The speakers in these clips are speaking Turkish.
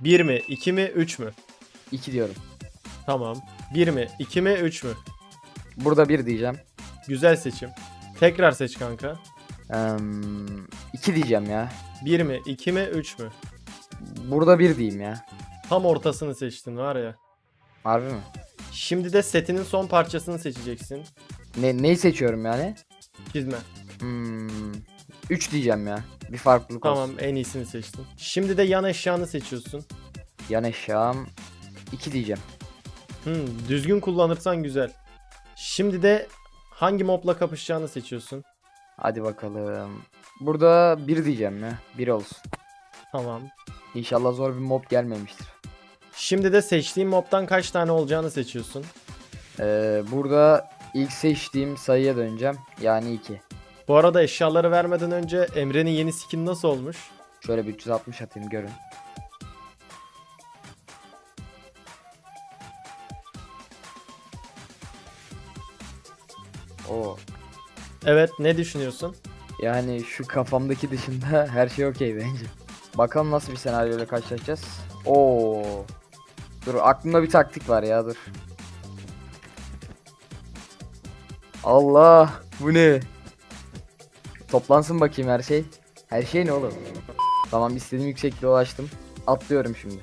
1 mi, 2 mi, 3 mü? 2 diyorum. Tamam. 1 mi, 2 mi, 3 mü? Burada 1 diyeceğim. Güzel seçim. Tekrar seç kanka. 2 diyeceğim ya. 1 mi, 2 mi, 3 mü? Burada 1 diyeyim ya. Tam ortasını seçtin var ya. Harbi mi? Şimdi de setinin son parçasını seçeceksin. Ne, neyi seçiyorum yani? Çizme. Hmm, 3 diyeceğim ya. Bir farklılık Tamam olsun. en iyisini seçtin. Şimdi de yan eşyanı seçiyorsun. Yan eşyam 2 diyeceğim. Hmm, düzgün kullanırsan güzel. Şimdi de hangi mobla kapışacağını seçiyorsun. Hadi bakalım. Burada 1 diyeceğim ya. 1 olsun. Tamam. İnşallah zor bir mob gelmemiştir. Şimdi de seçtiğin mobdan kaç tane olacağını seçiyorsun. Ee, burada ilk seçtiğim sayıya döneceğim. Yani 2. Bu arada eşyaları vermeden önce Emre'nin yeni skin nasıl olmuş? Şöyle bir 360 atayım görün. Oo. Evet ne düşünüyorsun? Yani şu kafamdaki dışında her şey okey bence. Bakalım nasıl bir senaryoyla karşılaşacağız. Oo. Dur aklımda bir taktik var ya dur. Allah bu ne? Toplansın bakayım her şey. Her şey ne oğlum? Tamam istediğim yüksekliğe ulaştım. Atlıyorum şimdi.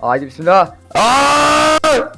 Haydi bismillah. Aa!